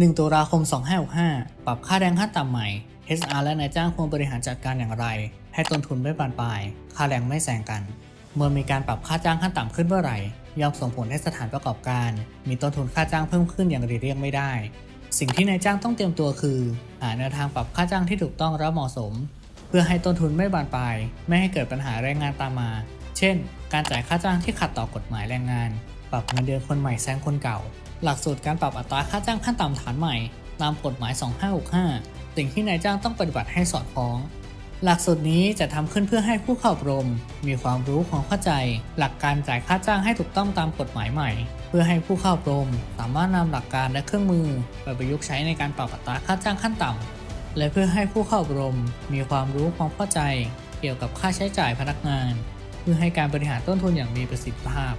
1 ตุลาคม 2565 ปรับค่าแรงขั้นต่ำใหม่ HR และนายจ้างควรบริหารจัดการอย่างไร ให้ต้นทุนไม่บานปลาย ค่าแรงไม่แซงกัน เมื่อมีการปรับค่าจ้างขั้นต่ำขึ้นเมื่อไหร่ย่อมส่งผลให้สถานประกอบการ มีต้นทุนค่าจ้างเพิ่มขึ้นอย่างหลีกเลี่ยงไม่ได้ สิ่งที่นายจ้างต้องเตรียมตัวคือ หาแนวทางปรับค่าจ้างที่ถูกต้องและเหมาะสม เพื่อให้ต้นทุนไม่บานปลาย ไม่ให้เกิดปัญหาแรงงานตามมา เช่น การจ่ายค่าจ้างที่ขัดต่อกฎหมายแรงงาน ปรับเงินเดือนคนใหม่แซงคนเก่า หลักสูตรการปรับอัตราค่าจ้างขั้นต่ำฐานใหม่ ตามกฎหมาย 2565 สิ่งที่นายจ้างต้องปฏิบัติให้สอดคล้อง หลักสูตรนี้จะทำขึ้นเพื่อให้ผู้เข้าอบรม มีความรู้ความเข้าใจ หลักการจ่ายค่าจ้างให้ถูกต้องตามกฎหมายใหม่ เพื่อให้ผู้เข้าอบรม สามารถนำหลักการและเครื่องมือไปประยุกต์ใช้ในการปรับอัตราค่าจ้างขั้นต่ำและเพื่อให้ผู้เข้าอบรม มีความรู้ความเข้าใจ เกี่ยวกับค่าใช้จ่ายพนักงาน เพื่อให้การบริหารต้นทุนอย่างมีประสิทธิภาพ